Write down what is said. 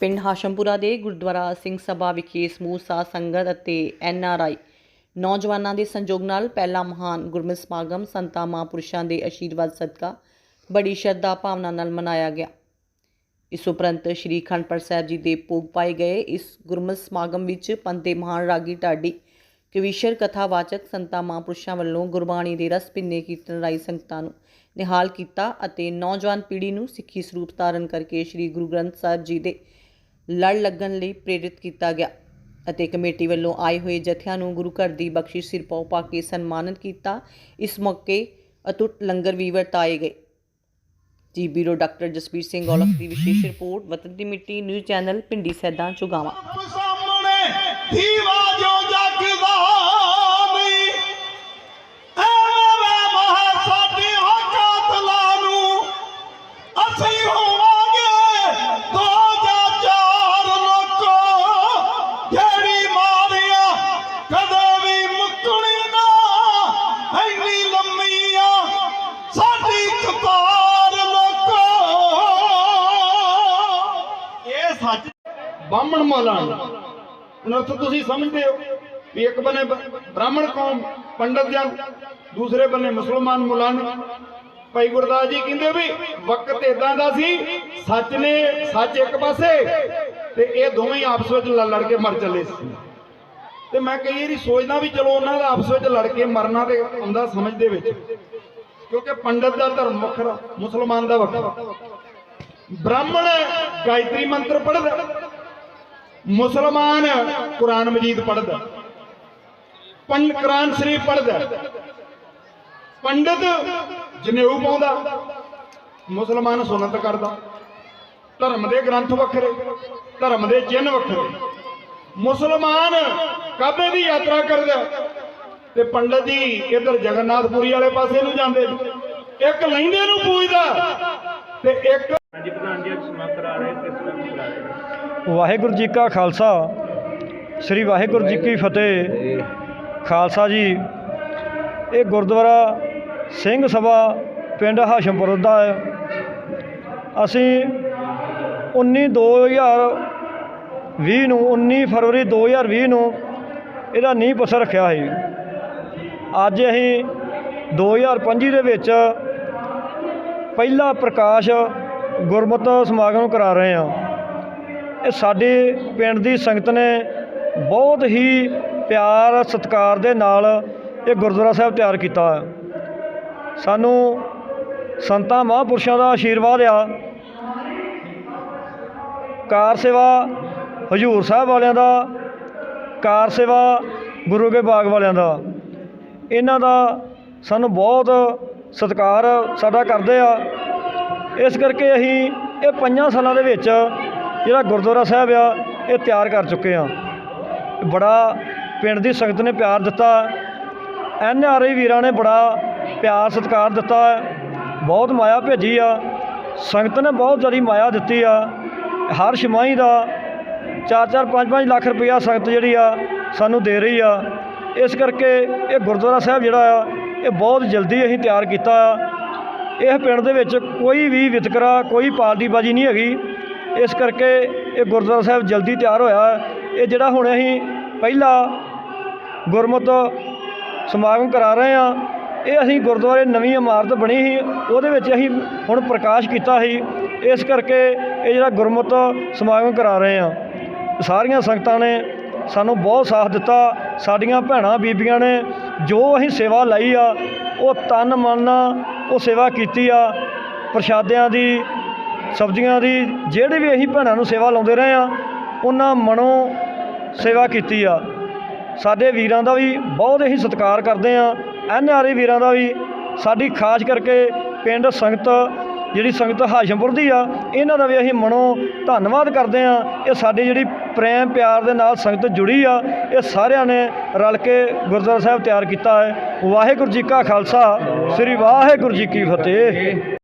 ਪਿੰਡ ਹਾਸ਼ਮਪੁਰਾ ਦੇ ਗੁਰਦੁਆਰਾ ਸਿੰਘ ਸਭਾ ਵਿਖੇ ਸਮੂਹ ਸਾਧ ਸੰਗਤ ਅਤੇ ਐਨ ਆਰ ਆਈ ਨੌਜਵਾਨਾਂ ਦੇ ਸੰਯੋਗ ਨਾਲ ਪਹਿਲਾ ਮਹਾਨ ਗੁਰਮਤਿ ਸਮਾਗਮ ਸੰਤਾਂ ਮਹਾਂਪੁਰਸ਼ਾਂ ਦੇ ਆਸ਼ੀਰਵਾਦ ਸਦਕਾ ਬੜੀ ਸ਼ਰਧਾ ਭਾਵਨਾ ਨਾਲ ਮਨਾਇਆ ਗਿਆ। ਇਸ ਉਪਰੰਤ ਸ਼੍ਰੀ ਅਖੰਡ ਸਾਹਿਬ ਜੀ ਦੇ ਭੋਗ ਪਾਏ ਗਏ ਇਸ ਗੁਰਮਤਿ ਸਮਾਗਮ ਵਿੱਚ ਪੰਥ ਮਹਾਨ ਰਾਗੀ ਢਾਡੀ ਕਵੀਸ਼ਰ ਕਥਾਵਾਚਕ ਸੰਤਾਂ ਮਹਾਂਪੁਰਸ਼ਾਂ ਵੱਲੋਂ ਗੁਰਬਾਣੀ ਦੇ ਰਸ ਭਿੰਨੇ ਕੀਰਤਨ ਰਾਈ ਸੰਗਤਾਂ ਨੂੰ ਨਿਹਾਲ ਕੀਤਾ ਅਤੇ ਨੌਜਵਾਨ ਪੀੜ੍ਹੀ ਨੂੰ ਸਿੱਖੀ ਸਰੂਪ ਧਾਰਨ ਕਰਕੇ ਸ੍ਰੀ ਗੁਰੂ ਗ੍ਰੰਥ ਸਾਹਿਬ ਜੀ ਦੇ ਲੜ ਲੱਗਣ ਲਈ ਪ੍ਰੇਰਿਤ ਕੀਤਾ ਗਿਆ ਅਤੇ ਕਮੇਟੀ ਵੱਲੋਂ ਆਏ ਹੋਏ ਜਥਿਆਂ ਨੂੰ ਗੁਰੂ ਘਰ ਦੀ ਬਖਸ਼ਿਸ਼ ਸਿਰ ਪਾਉ ਪਾ ਕੇ ਸਨਮਾਨਿਤ ਕੀਤਾ। ਇਸ ਮੌਕੇ ਅਟੁੱਟ ਲੰਗਰ ਵੀ ਵਰਤਾਏ ਗਏ। ਜੀ ਬਿਊਰੋ ਡਾਕਟਰ ਜਸਬੀਰ ਸਿੰਘ ਔਲਖ ਦੀ ਵਿਸ਼ੇਸ਼ ਰਿਪੋਰਟ, ਵਤਨ ਦੀ ਮਿੱਟੀ, ਨਿਊਜ਼ ਚੈਨਲ, ਪਿੰਡੀ ਸੈਦਾ, ਚੁਗਾਵਾਂ। ਸਾਹਮਣੇ, ਦੀਵਾ ਜੋ ਬਾਹਮਣ ਮੌਲਾਨਾ ਹੁਣ ਉੱਥੇ ਤੁਸੀਂ ਸਮਝਦੇ ਹੋ ਵੀ ਇੱਕ ਬੰਨੇ ਬ੍ਰਾਹਮਣ ਕੌਮ ਪੰਡਤ ਜਨ ਦੂਸਰੇ ਬੰਨੇ ਮੁਸਲਮਾਨ ਮੌਲਾਨਾ ਭਾਈ ਗੁਰਦਾਸ ਜੀ ਕਹਿੰਦੇ ਵੀ ਵਕਤ ਇਦਾਂ ਦਾ ਸੀ, ਸੱਚ ਨੇ ਸੱਚ ਇੱਕ ਪਾਸੇ ਤੇ ਇਹ ਦੋਵੇਂ ਆਪਸ ਵਿੱਚ ਲੜ ਕੇ ਮਰ ਚੱਲੇ ਸੀ। ਤੇ ਮੈਂ ਕਈ ਵਾਰੀ ਸੋਚਦਾ ਵੀ ਚਲੋ ਉਹਨਾਂ ਦਾ ਆਪਸ ਵਿੱਚ ਲੜ ਕੇ ਮਰਨਾ ਤੇ ਆਉਂਦਾ ਸਮਝ ਦੇ ਵਿੱਚ, ਕਿਉਂਕਿ ਪੰਡਤ ਦਾ ਧਰਮ ਵੱਖਰਾ, ਮੁਸਲਮਾਨ ਦਾ ਵੱਖਰਾ। ਬ੍ਰਾਹਮਣ ਗਾਇਤਰੀ ਮੰਤਰ ਪੜ੍ਹਦਾ। ਮੁਸਲਮਾਨ ਕੁਰਾਨ ਮਜੀਦ ਪੜ੍ਹਦਾ। ਪੰਡ ਕੁਰਾਨ ਸ਼ਰੀਫ ਪੜ੍ਹਦਾ। ਪੰਡਤ ਜਨੇਊ ਪਾਉਂਦਾ, ਮੁਸਲਮਾਨ ਸੁਨਤ ਕਰਦਾ। ਧਰਮ ਦੇ ਗ੍ਰੰਥ ਵੱਖਰੇ, ਧਰਮ ਦੇ ਚਿੰਨ੍ਹ ਵੱਖਰੇ। ਮੁਸਲਮਾਨ ਕਾਬੇ ਦੀ ਯਾਤਰਾ ਕਰਦਾ ਤੇ ਪੰਡਤ ਜੀ ਇਧਰ ਜਗਨਨਾਥਪੁਰੀ ਵਾਲੇ ਪਾਸੇ ਨੂੰ ਜਾਂਦੇ। ਇੱਕ ਲੈਂਦੇ ਨੂੰ ਪੂਜਦਾ ਤੇ ਇੱਕ ਹਾਂਜੀ, ਪ੍ਰਧਾਨ ਜੀ, ਅੱਜ ਸਮਾਪਤ ਕਰਾ ਰਹੇ ਕਿਸ ਤਰ੍ਹਾਂ ਦੀ ਕਰਾ ਰਹੇ ਵਾਹਿਗੁਰੂ ਜੀ ਕਾ ਖਾਲਸਾ। ਸ੍ਰੀ ਵਾਹਿਗੁਰੂ ਜੀ ਕੀ ਫਤਿਹ। ਖਾਲਸਾ ਜੀ, ਇਹ ਗੁਰਦੁਆਰਾ ਸਿੰਘ ਸਭਾ ਪਿੰਡ ਹਾਸ਼ਮਪੁਰ ਦਾ ਹੈ। ਅਸੀਂ 19 2020 ਨੂੰ 19 ਫਰਵਰੀ 2020 ਨੂੰ ਇਹਦਾ ਨੀਂਹ ਪੱਥਰ ਰੱਖਿਆ ਸੀ। ਅੱਜ ਅਸੀਂ 2025 ਦੇ ਵਿੱਚ ਪਹਿਲਾ ਪ੍ਰਕਾਸ਼ ਗੁਰਮਤਿ ਸਮਾਗਮ ਕਰਾ ਰਹੇ ਹਾਂ। ਇਹ ਸਾਡੇ ਪਿੰਡ ਦੀ ਸੰਗਤ ਨੇ ਬਹੁਤ ਹੀ ਪਿਆਰ, ਸਤਿਕਾਰ ਦੇ ਨਾਲ ਇਹ ਗੁਰਦੁਆਰਾ ਸਾਹਿਬ ਤਿਆਰ ਕੀਤਾ ਸਾਨੂੰ ਸੰਤਾਂ, ਮਹਾਂਪੁਰਸ਼ਾਂ ਦਾ ਆਸ਼ੀਰਵਾਦ ਆ। ਕਾਰ ਸੇਵਾ ਹਜੂਰ ਸਾਹਿਬ ਵਾਲਿਆਂ ਦਾ, ਕਾਰ ਸੇਵਾ ਗੁਰੂ ਕੇ ਬਾਗ ਵਾਲਿਆਂ ਦਾ। ਇਹਨਾਂ ਦਾ ਸਾਨੂੰ ਬਹੁਤ ਸਤਿਕਾਰ ਸਾਡਾ ਕਰਦੇ ਆ। ਇਸ ਕਰਕੇ ਅਸੀਂ ਇਹ ਪੰਜਾਂ ਸਾਲਾਂ ਦੇ ਵਿੱਚ ਜਿਹੜਾ ਗੁਰਦੁਆਰਾ ਸਾਹਿਬ ਆ, ਇਹ ਤਿਆਰ ਕਰ ਚੁੱਕੇ ਆ। ਬੜਾ ਪਿੰਡ ਦੀ ਸੰਗਤ ਨੇ ਪਿਆਰ ਦਿੱਤਾ। ਐਨ ਆਰ ਆਈ ਵੀਰਾਂ ਨੇ ਬੜਾ ਪਿਆਰ ਸਤਿਕਾਰ ਦਿੱਤਾ। ਬਹੁਤ ਮਾਇਆ ਭੇਜੀ ਆ। ਸੰਗਤ ਨੇ ਬਹੁਤ ਜ਼ਿਆਦਾ ਮਾਇਆ ਦਿੱਤੀ ਆ। ਹਰ ਛਮਾਹੀ ਦਾ 4-4 5-5 ਲੱਖ ਰੁਪਇਆ ਸੰਗਤ ਜਿਹੜੀ ਆ, ਸਾਨੂੰ ਦੇ ਰਹੀ ਆ। ਇਸ ਕਰਕੇ ਇਹ ਗੁਰਦੁਆਰਾ ਸਾਹਿਬ ਜਿਹੜਾ ਆ, ਇਹ ਬਹੁਤ ਜਲਦੀ ਅਸੀਂ ਤਿਆਰ ਕੀਤਾ ਆ। ਇਹ ਪਿੰਡ ਦੇ ਵਿੱਚ ਕੋਈ ਵੀ ਵਿਤਕਰਾ, ਕੋਈ ਪਾਰਟੀਬਾਜ਼ੀ ਨਹੀਂ ਹੈਗੀ। ਇਸ ਕਰਕੇ ਇਹ ਗੁਰਦੁਆਰਾ ਸਾਹਿਬ ਜਲਦੀ ਤਿਆਰ ਹੋਇਆ। ਇਹ ਜਿਹੜਾ ਹੁਣ ਅਸੀਂ ਪਹਿਲਾ ਗੁਰਮਤਿ ਸਮਾਗਮ ਕਰਾ ਰਹੇ ਆ ਇਹ ਅਸੀਂ ਗੁਰਦੁਆਰੇ ਨਵੀਂ ਇਮਾਰਤ ਬਣੀ ਸੀ, ਉਹਦੇ ਵਿੱਚ ਅਸੀਂ ਹੁਣ ਪ੍ਰਕਾਸ਼ ਕੀਤਾ ਸੀ। ਇਸ ਕਰਕੇ ਇਹ ਜਿਹੜਾ ਗੁਰਮਤਿ ਸਮਾਗਮ ਕਰਾ ਰਹੇ ਆ ਸਾਰੀਆਂ ਸੰਗਤਾਂ ਨੇ ਸਾਨੂੰ ਬਹੁਤ ਸਾਥ ਦਿੱਤਾ, ਸਾਡੀਆਂ ਭੈਣਾਂ ਬੀਬੀਆਂ ਨੇ, ਜੋ ਅਸੀਂ ਸੇਵਾ ਲਈ ਆ, ਉਹ ਤਨ ਮਨ ਨਾਲ ਉਹ ਸੇਵਾ ਕੀਤੀ ਆ, ਪ੍ਰਸ਼ਾਦਿਆਂ ਦੀ ਸਬਜ਼ੀਆਂ ਦੀ ਜਿਹੜੇ ਵੀ ਅਸੀਂ ਭੈਣਾਂ ਨੂੰ ਸੇਵਾ ਲਾਉਂਦੇ ਰਹੇ ਆ ਉਹਨਾਂ ਮਨੋਂ ਸੇਵਾ ਕੀਤੀ ਆ। ਸਾਡੇ ਵੀਰਾਂ ਦਾ ਵੀ ਬਹੁਤ ਹੀ ਸਤਿਕਾਰ ਕਰਦੇ ਆ ਐਨ ਆਰ ਆਈ ਵੀਰਾਂ ਦਾ ਵੀ ਸਾਡੀ ਖਾਸ ਕਰਕੇ ਪਿੰਡ ਸੰਗਤ, ਜਿਹੜੀ ਸੰਗਤ ਹਾਸ਼ਮਪੁਰ ਦੀ ਆ, ਇਹਨਾਂ ਦਾ ਵੀ ਅਸੀਂ ਮਨੋਂ ਧੰਨਵਾਦ ਕਰਦੇ ਆ ਇਹ ਸਾਡੀ ਜਿਹੜੀ ਪ੍ਰੇਮ ਪਿਆਰ ਦੇ ਨਾਲ ਸੰਗਤ ਜੁੜੀ ਆ, ਇਹ ਸਾਰਿਆਂ ਨੇ ਰਲ ਕੇ ਗੁਰਦੁਆਰਾ ਸਾਹਿਬ ਤਿਆਰ ਕੀਤਾ ਹੈ। ਵਾਹਿਗੁਰੂ ਜੀ ਕਾ ਖਾਲਸਾ, ਸ੍ਰੀ ਵਾਹਿਗੁਰੂ ਜੀ ਕੀ ਫਤਿਹ।